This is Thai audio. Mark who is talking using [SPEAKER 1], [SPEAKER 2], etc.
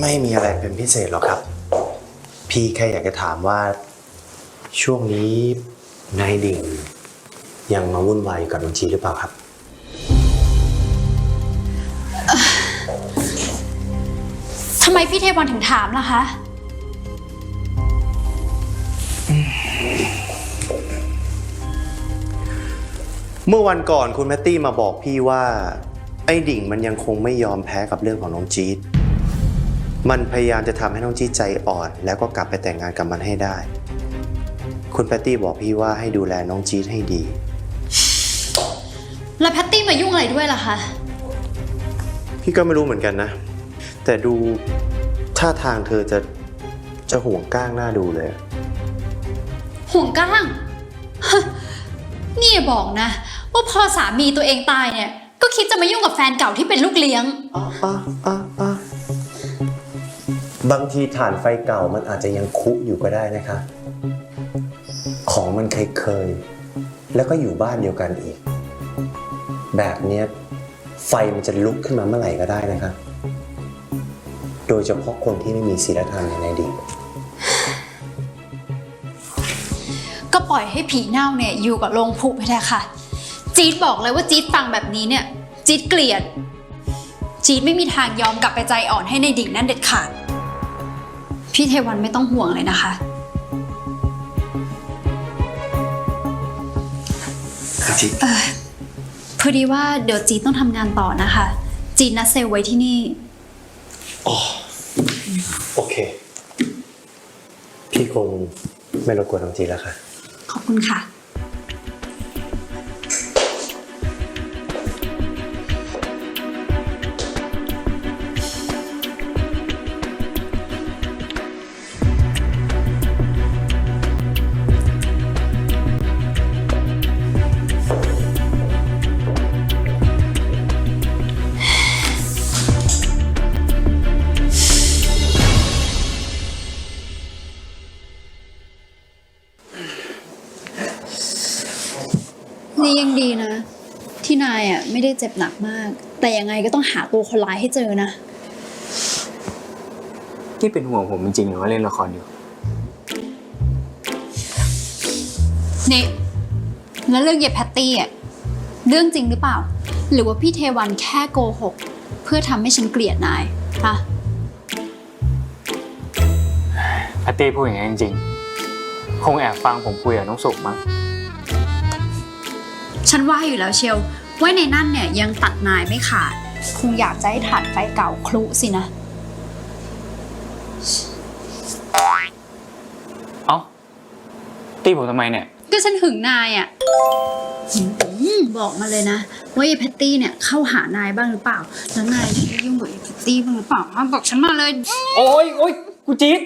[SPEAKER 1] ไม่มีอะไรเป็นพิเศษหรอกครับ พี่แค่อยากจะถามว่า ช่วงนี้นายดิ่ง ยังมาวุ่นวายอยู่กับน้องจีหรือเปล่าครับ
[SPEAKER 2] ทำไมพี่เทวันถึงถามล่ะคะ
[SPEAKER 1] เมื่อวันก่อนคุณแมตตี้มาบอกพี่ว่า ไอ้ดิ่งมันยังคงไม่ยอมแพ้กับเรื่องของน้องจี๊ด มันพยายามจะทำให้น้องจี๊ดใจอ่อน แล้วก็กลับไปแต่งงานกับมันให้ได้ คุณแพตตี้บอกพี่ว่าให้ดูแลน้องจี๊ดให้ดี
[SPEAKER 2] แล้วแพตตี้มายุ่งอะไรด้วยล่ะคะ
[SPEAKER 1] พี่ก็ไม่รู้เหมือนกันนะ แต่ดูท่าทางเธอจะจะห่วงก้างหน้าดูเลย
[SPEAKER 2] ห่วงก้างฮะนี่อย่าบอกนะ ว่าพอสามีตัวเองตายเนี่ย ก็คิดจะมายุ่งกับแฟนเก่าที่เป็นลูกเลี้ยง
[SPEAKER 1] อะอะอะอะ บางทีฐานไฟเก่ามันอาจจะยังคุอยู่ก็ได้นะคะ ของมันเคยเคยๆแล้วก็อยู่บ้านเดียวกันอีก แบบเนี้ยไฟมันจะลุกขึ้นมาเมื่อไหร่ก็ได้นะคะ โดยเฉพาะคนที่ไม่มีศีลธรรมอย่างนายดี
[SPEAKER 2] ก็ปล่อยให้ผีเน่าเนี่ยอยู่กับโรงผุไปเถอะค่ะ จี๊ดบอกเลยว่าจี๊ดฟังแบบนี้เนี่ย จี๊ดเกลียด จี๊ดไม่มีทางยอมกลับไปใจอ่อนให้ในดิ่งนั่นเด็ดขาด พี่เทวันไม่ต้องห่วงเลยนะคะ
[SPEAKER 1] จิ๊บ
[SPEAKER 2] เออพอดีว่าเดี๋ยวจี๊ดต้องทำงานต่อนะคะ จี๊ดนัดเซลไว้ที่นี่
[SPEAKER 1] โอเค พี่คงไม่รบกวนน้องจีแล้วค่ะ
[SPEAKER 2] ขอบคุณค่ะ นี่ยังดีนะ ที่นายอะไม่ได้เจ็บหนักมาก แต่ยังไงก็ต้องหาตัวคนร้ายให้เจอนะ
[SPEAKER 3] ที่เป็นห่วงผมจริงๆหรือว่าเล่นละครอยู่
[SPEAKER 2] นี่แล้วเรื่องเยายแพตตี้อะเรื่องจริงหรือเปล่า หรือว่าพี่เทวันแค่โกหก เพื่อทำให้ฉันเกลียดนายฮะ
[SPEAKER 3] แพตตี้พูดอย่างนี้นจริงๆ คงแอบฟังผมคุยกับน้องสุกมั้ง
[SPEAKER 2] ฉันว่าอยู่แล้วเชียวว่าในนั่นเนี่ยยังตัดนายไม่ขาด คงอยากจะให้ถ่านไฟเก่าคลุสินะ
[SPEAKER 3] เอ้าตีผมทำไมเนี่ย
[SPEAKER 2] ก็ฉันหึงนายอะอืมบอกมาเลยนะ ว่าไอ้แพตตี้เนี่ยเข้าหานายบ้างหรือเปล่า แล้วนายเนี่ยได้ยุ่งกับไอ้แพตตี้บ้างหรือเปล่ามาบอกฉันมาเลย
[SPEAKER 3] โอ้ยโอ้ยกูจี๊ด